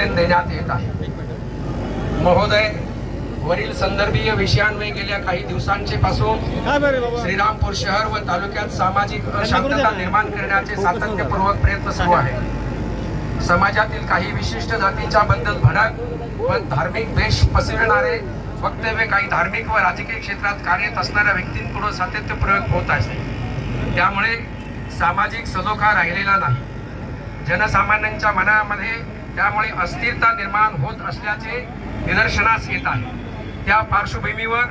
निवेदन देण्यात येत आहे. महोदय वरील संदर्भीय विषयांमध्ये गेल्या काही दिवसांचे पासून श्रीरामपूर शहर व तालुक्यात सामाजिक अशांतता निर्माण करण्याचे सातत्यपूर्वक प्रयत्न सुरू आहे. समाजातील काही विशिष्ट जातीच्या बद्दल भडक व धार्मिक द्वेष पसरविणारे वक्तव्य काही धार्मिक व राजकीय क्षेत्रात कार्यरत असणाऱ्या व्यक्तींकडून सातत्यपूर्वक होत आहे. त्यामुळे सामाजिक सलोखा राहिलेला नाही. जनसामान्यांच्या मनामध्ये त्यामुळे अस्थिरता निर्माण होत असल्याचे निदर्शनास येत आहे. त्या पार्श्वभूमीवर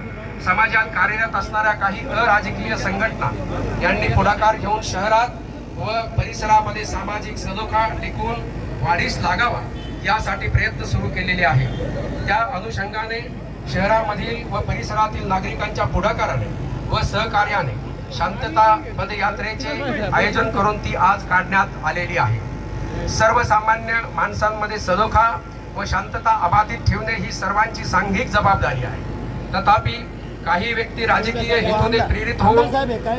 समाजात कार्यरत असणाऱ्या काही अराजकीय संघटना यांनी पुढाकार घेऊन शहरात व परिसरामध्ये सामाजिक सलोखा टिकून वाढीस लागावा यासाठी प्रयत्न सुरू केलेले आहे त्या अनुषंगाने शहरामधील व परिसरातील नागरिकांच्या पुढाकाराने व सहकार्याने शांतता पदयात्रेचे आयोजन करून ती आज काढण्यात आलेली आहे. सर्वसामान्य माणसांमध्ये सलोखा व शांतता अबाधित ठेवणे ही सर्वांची सांघिक जबाबदारी आहे. तथापि काही व्यक्ती राजकीय हेतूने प्रेरित होऊन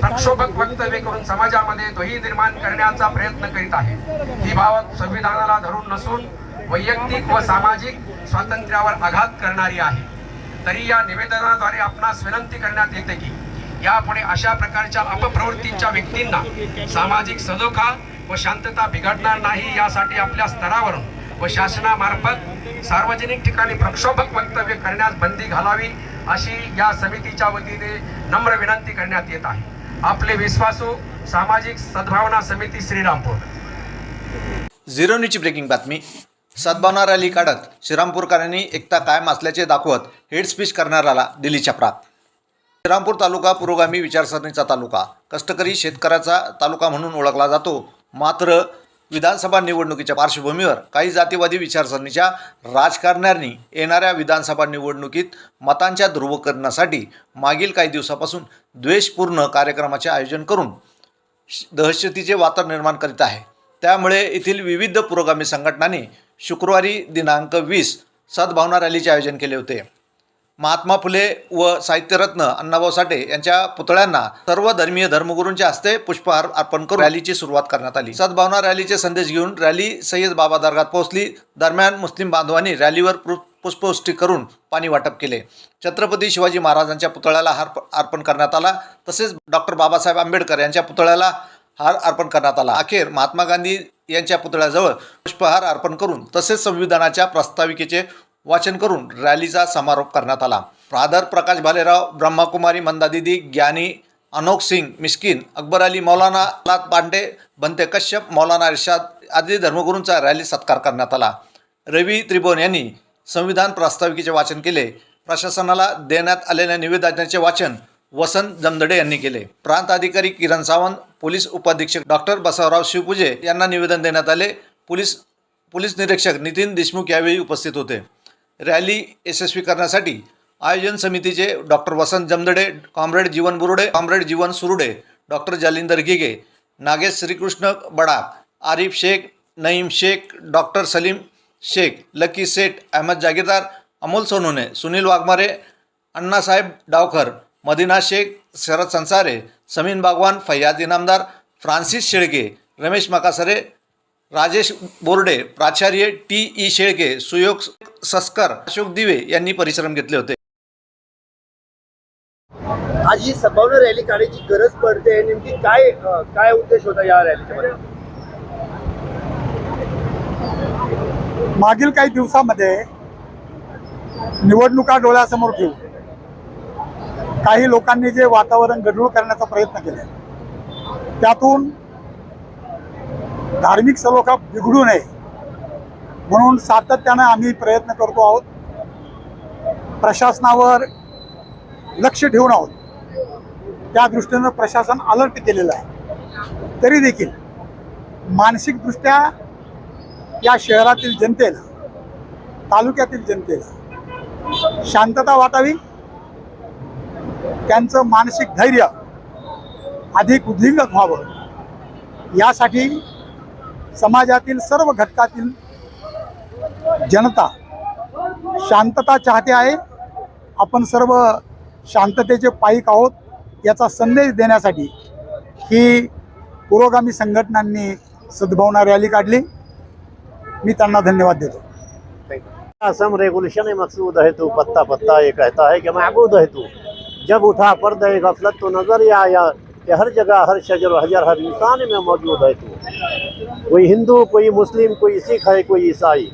प्रक्षोभक वक्तव्य करून समाजामध्ये द्वही निर्माण करण्याचा प्रयत्न करीत आहे. ही बाबत संविधानाला धरून नसून वैयक्तिक व सामाजिक स्वातंत्र्यावर आघात करणारी आहे. तरी या निवेदनाद्वारे आपणास विनंती करण्यात येते की यापुढे अशा प्रकारच्या अपप्रवृत्तीच्या व्यक्तींना सामाजिक सलोखा व शांतता बिघडणार नाही यासाठी आपल्या स्तरावरून व शासनामार्फत सार्वजनिक ठिकाणी प्रक्षोभक वक्तव्य करण्यास बंदी घालावी अशी या समितीच्या वतीने नम्र विनंती करण्यात येत आहे. आपले विश्वासू सामाजिक सद्भावना समिती श्रीरामपूर. झिरो न्यूजची ब्रेकिंग बातमी. सद्भावना रॅली काढत श्रीरामपूरकरांनी एकता कायम असल्याचे दाखवत हेड स्पीच करणाऱ्याला दिली प्राप्त श्रीरामपूर तालुका पुरोगामी विचारसरणीचा तालुका. कष्टकरी शेतकऱ्याचा तालुका म्हणून ओळखला जातो. मात्र विधानसभा निवडणुकीच्या पार्श्वभूमीवर काही जातीवादी विचारसरणीच्या राजकारण्यांनी येणाऱ्या विधानसभा निवडणुकीत मतांच्या ध्रुवकरणासाठी मागील काही दिवसापासून द्वेषपूर्ण कार्यक्रमाचे आयोजन करून श- दहशतीचे वातावरण निर्माण करीत आहे. त्यामुळे येथील विविध पुरोगामी संघटनांनी शुक्रवारी दिनांक वीस सद्भावना रॅलीचे आयोजन केले होते. महात्मा फुले व साहित्यरत्न अण्णाभाऊ साठे यांच्या पुतळ्यांना सर्व धर्मीय धर्मगुरूंच्या हस्ते पुष्पहार अर्पण करून रॅलीची सुरुवात करण्यात आली. सद्भावना रॅलीचे संदेश घेऊन रॅली सय्यद बाबा दर्गात पोहोचली. दरम्यान मुस्लिम बांधवांनी रॅलीवर पु- पुष्पवृष्टी करून पाणी वाटप केले. छत्रपती शिवाजी महाराजांच्या पुतळ्याला हार अर्पण करण्यात आला. तसेच डॉक्टर बाबासाहेब आंबेडकर यांच्या पुतळ्याला हार अर्पण करण्यात आला. अखेर महात्मा गांधी यांच्या पुतळ्याजवळ पुष्पहार अर्पण करून तसेच संविधानाच्या प्रस्ताविकेचे वाचन करून रॅलीचा समारोप करण्यात आला. प्रादर प्रकाश भालेराव ब्रह्माकुमारी मंदादिदी ज्ञानी अनोख सिंग मिस्किन अकबर अली मौलाना लात पांडे बंते कश्यप मौलाना इर्शाद आदी धर्मगुरूंचा रॅली सत्कार करण्यात आला. रवी त्रिभुवन यांनी संविधान प्रस्ताविकेचे वाचन केले. प्रशासनाला देण्यात आलेल्या निवेदनाचे वाचन वसंत जमदडे यांनी केले. प्रांत अधिकारी किरण सावंत पोलीस उपाधीक्षक डॉक्टर बसवराव शिवपूजे यांना निवेदन देण्यात आले. पोलीस पोलीस निरीक्षक नितीन देशमुख यावेळी उपस्थित होते. रॅली यशस्वी करण्यासाठी आयोजन समितीचे doctor Vasant Jamdade comrade Jeevan Burude comrade Jeevan Surude doctor Jalinder Gige Nagesh Shrikrishna Badak Arif Shaikh Naeem Shaikh doctor Salim Shaikh Lucky Seth Ahmed Jagirdar Amol Sonone Sunil Waghmare Annasaheb Dawkar Madina Shaikh Sharad Sansare Sameen Bagwan Faiyaz Inamdar Francis Shelke Ramesh Makasare Rajesh Borde प्राचार्य T. E. Shelke Suyog Saskar Ashok Dive यांनी परिश्रम घेतले होते. आज ही सद्भावना rally काढायची गरज पडते. नेमकी काय काय उद्देश होता या रॅलीच्या मागील काही दिवसामध्ये निवडणुका डोळ्यासमोर ठेवून काही लोकांनी जे वातावरण गढूळ करण्याचा प्रयत्न केला त्यातून धार्मिक सलोखा बिघडू नये म्हणून सातत्यानं आम्ही प्रयत्न करतो आहोत. प्रशासनावर लक्ष ठेवून आहोत. त्या दृष्टीनं प्रशासन अलर्ट केलेलं आहे. तरी देखील मानसिकदृष्ट्या या शहरातील जनतेला तालुक्यातील जनतेला शांतता वाटावी. त्यांचं मानसिक धैर्य अधिक उद्विग्न व्हावं. यासाठी समाजातील सर्व घटकातील जनता शांतता चाहते आहे. आपण सर्व शांततेचे पायिक आहोत याचा संदेश देण्यासाठी ही पुरोगामी संघटनांनी सद्भावना रॅली काढली. मी त्यांना धन्यवाद देतो. असम रेगुलेशन मकसूद है तू पत्ता पत्ता ये कहता है कि महबूद है तू जब उठा पर्द गफलत तो नजर या या हर जगह हर शजर हजर हर इंसान में मौजूद है तू. कोई हिंदू, कोई मुस्लिम, कोई सिख है, कोई ईसाई।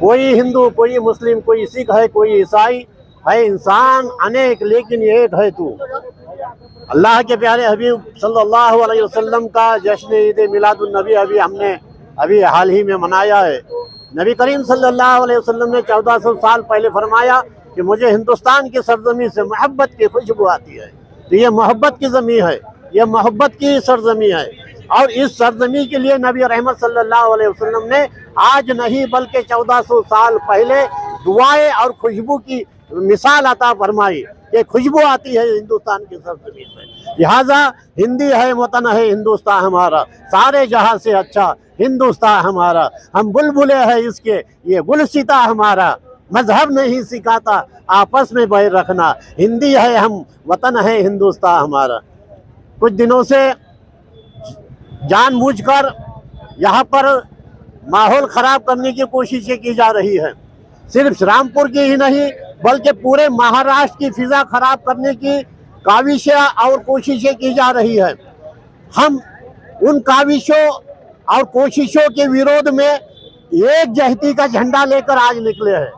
कोई हिंदू, कोई मुस्लिम, कोई सिख है, कोई ईसाई है, इंसान अनेक, लेकिन एक है तू। अल्लाह के प्यारे हबीब सल्लल्लाहु अलैहि वसल्लम का जश्न ईद मिलादुन नबी अभी हमने, अभी हाल ही में मनाया है। नबी करीम सल्लल्लाहु अलैहि वसल्लम ने 1400 साल पहले फरमाया कि मुझे हिंदुस्तान की सरजमी से मोहब्बत की खुशबू आती है। तो ये मोहब्बत की ज़मी है, ये मोहब्बत की सरजमी है। और इस सरजमी के लिए नबी रहमत सल्लल्लाहु अलैहि वसल्लम ने आज नहीं, बल्कि 1400 साल पहले दुआएँ और खुशबू की मिसाल अता फरमाई कि खुशबू आती है हिंदुस्तान की सरजमीन में। लिहाजा हिंदी है, वतन है, हिंदुस्तान हमारा। सारे जहाँ से अच्छा हिंदुस्तान हमारा। हम बुलबुले हैं इसके, ये गुलसिता हमारा। मज़हब नहीं सिखाता, आपस में बैर रखना। हिंदी है हम, वतन है हिंदुस्तान हमारा। कुछ दिनों से जानबूझकर यहाँ पर माहौल खराब करने की कोशिशें की जा रही है। सिर्फ़ रामपुर की ही नहीं, बल्कि पूरे महाराष्ट्र की फिजा खराब करने की काविशें और कोशिशें की जा रही है। हम उन काविशों और कोशिशों के विरोध में एक जहती का झंडा लेकर आज निकले हैं।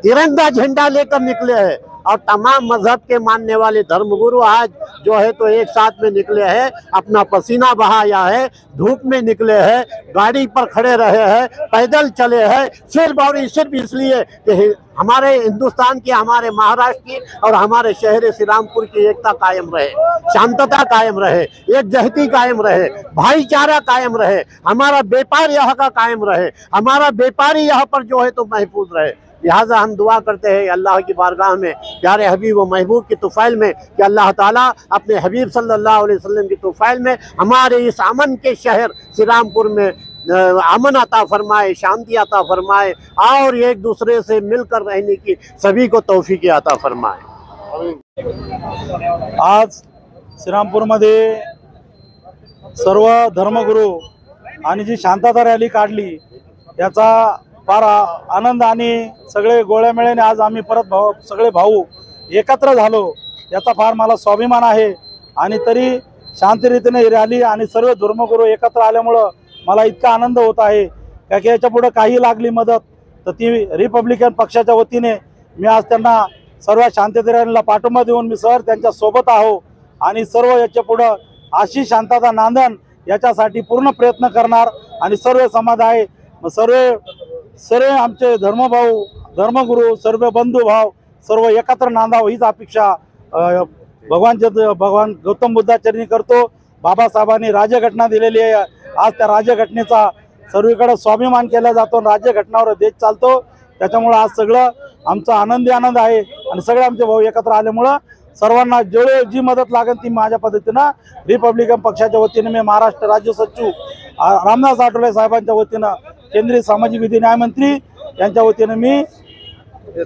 तिरंगा झंडा लेकर निकले हैं। और तमाम मज़हब के मानने वाले धर्मगुरु आज जो है तो एक साथ में निकले हैं, अपना पसीना बहाया है, धूप में निकले हैं, गाड़ी पर खड़े रहे हैं, पैदल चले हैं सिर्फ़ और सिर्फ़ इसलिए कि हमारे हिंदुस्तान की, हमारे महाराष्ट्र की और हमारे शहर श्री रामपुर की एकता कायम रहे, शांतता कायम रहे एक जहती कायम रहे, भाईचारा कायम रहे, हमारा व्यापार यहाँ का कायम रहे, हमारा व्यापारी यहाँ पर जो है तो महफूज रहे। लिहाजा हम दुआ करते हैं अल्लाह की बारगाह में, प्यारे हबीब व महबूब की तुफ़ैल में, कि अल्लाह ताला अपने हबीब सल्लल्लाहु अलैहि वसल्लम की तुफ़ैल में हमारे इस अमन के शहर श्री रामपुर में अमन अता फरमाए, शांति अता फरमाए, और एक दूसरे से मिलकर रहने की सभी को तौफीक अता फरमाए। आज श्रीरामपूरमध्ये सर्व धर्मगुरू आणि जी शांतता रॅली काढली, याचा फार आ- आनंद आणि सगळे गोळ्यामेळ्याने आज आम्ही परत भाऊ सगळे भाऊ एकत्र झालो. याचा फार मला स्वाभिमान आहे. आणि तरी शांतरीतीने ही रॅली आणि सर्व धर्मगुरू एकत्र आल्यामुळं मला इतका आनंद होत आहे. का की याच्या पुढं काही लागली मदत तर ती रिपब्लिकन पक्षाच्या वतीने मी आज त्यांना सर्व शांततेला पाठिंबा देऊन मी सर त्यांच्यासोबत आहो आणि सर्व याच्या पुढं अशी शांतता नांदन याच्यासाठी पूर्ण प्रयत्न करणार आणि सर्व समाज मग सर्व सर्व आमचे धर्मभाऊ धर्मगुरू सर्व बंधुभाव सर्व एकत्र नांदाव हीच अपेक्षा भगवान जद- भगवान गौतम बुद्धाचरणी करतो. बाबासाहेबांनी राज्यघटना दिलेली आहे. आज त्या राज्यघटनेचा सर्वीकडे स्वाभिमान केला जातो आणि राज्यघटनावर देश चालतो. त्याच्यामुळं आज सगळं आमचा आनंदी आनंद आहे आणि सगळे आमचे भाऊ एकत्र आल्यामुळं सर्वांना जेवढे जी मदत लागेल ती माझ्या पद्धतीनं रिपब्लिकन पक्षाच्या वतीने मी महाराष्ट्र राज्य सचिव रामदास आठवले साहेबांच्या वतीनं केंद्रीय सामाजिक विधी न्यायमंत्री यांच्या वतीनं मी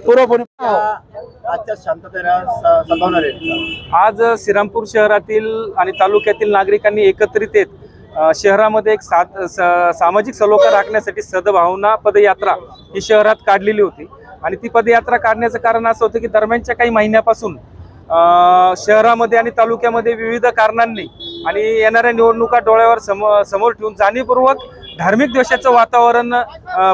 पूर्वपणे आजच्या शांततेला आहे आज श्रीरामपूर शहरातील आणि तालुक्यातील नागरिकांनी एकत्रित येत शहरामध्ये एक सात स- सामाजिक सलोखा राखण्यासाठी सद्भावना पदयात्रा ही शहरात काढलेली होती. आणि ती पदयात्रा काढण्याचं कारण असं होतं की दरम्यानच्या काही महिन्यापासून अ, शहरामध्ये आणि तालुक्यामध्ये विविध कारणांनी आणि येणाऱ्या निवडणुका डोळ्यावर समोर समोर ठेवून जाणीवपूर्वक धार्मिक द्वेषाचं वातावरण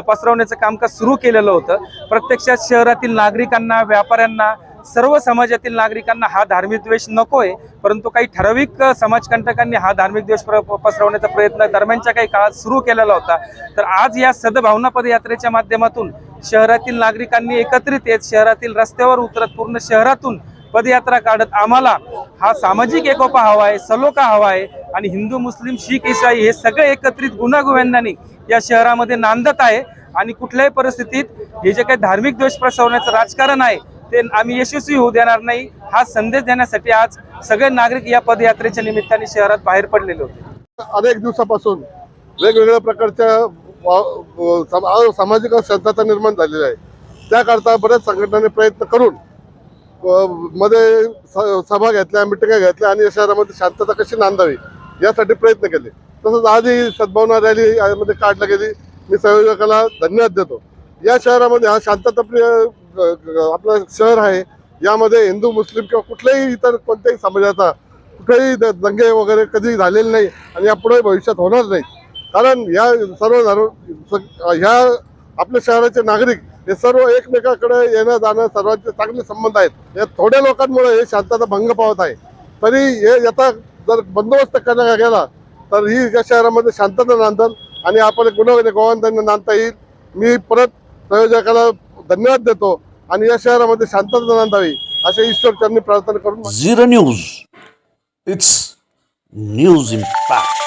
पसरवण्याचं कामकाज सुरू केलेलं होतं. प्रत्यक्षात शहरातील नागरिकांना व्यापाऱ्यांना सर्व समाजातील नागरिकांना हा धार्मिक द्वेष नकोय परंतु काही ठराविक समाजकंटकांनी हा धार्मिक द्वेष प्र- पसरवण्याचा प्रयत्न दरम्यानच्या काही काळात सुरू केलेला होता. तर आज या सद्भावना पदयात्रेच्या माध्यमातून शहरातील नागरिकांनी एकत्रित येत शहरातील रस्त्यावर उतरत पूर्ण शहरातून पदयात्रा काढत आम्हाला हा सामाजिक एकोपा हवा आहे सलोखा हवा आहे आणि हिंदू मुस्लिम शीख इसाई हे सगळे एकत्रित गुन्हागोविंदांनी या शहरामध्ये नांदत आहे. आणि कुठल्याही परिस्थितीत हे जे काही धार्मिक द्वेष प्रसवण्याचं राजकारण आहे ते आम्ही यशस्वी होऊ देणार नाही. हा संदेश देण्यासाठी आज सगळे नागरिक या पदयात्रेच्या निमित्ताने शहरात बाहेर पडलेले होते. अनेक दिवसापासून वेगवेगळ्या प्रकारच्या व- सामाजिक शांतता निर्माण झालेली आहे. त्याकरता बऱ्याच संघटनांनी प्रयत्न करून मध्ये स- सभा घेतल्या मिटिंगा घेतल्या आणि या शहरामध्ये शांतता कशी नांदावी? यासाठी प्रयत्न केले. तसंच आजही सद्भावना रॅली यामध्ये काढली गेली. मी संयोजकाला धन्यवाद देतो. या शहरामध्ये हा शांतताप्रिय ग- आपलं शहर आहे. यामध्ये हिंदू मुस्लिम किंवा कुठल्याही इतर कोणत्याही समाजाचा कुठेही द- दंगे वगैरे कधी झालेले नाही आणि यापुढे भविष्यात होणार नाही. कारण या सर्व ह्या आपल्या शहराचे नागरिक हे सर्व एकमेकाकडे येणं जाणं सर्वांचे चांगले संबंध आहेत. या थोड्या लोकांमुळे हे शांतता भंग पावत आहे. तरी हे याचा जर बंदोबस्त करण्यात गेला तर ही या शहरामध्ये शांतता नांदल आणि आपण गुन्हा गोवंतांना नांदता येईल. मी परत संयोजकाला धन्यवाद देतो आणि या शहरामध्ये शांतता नांदावी असे ईश्वर त्यांनी प्रार्थना करून zero news. It's news impact.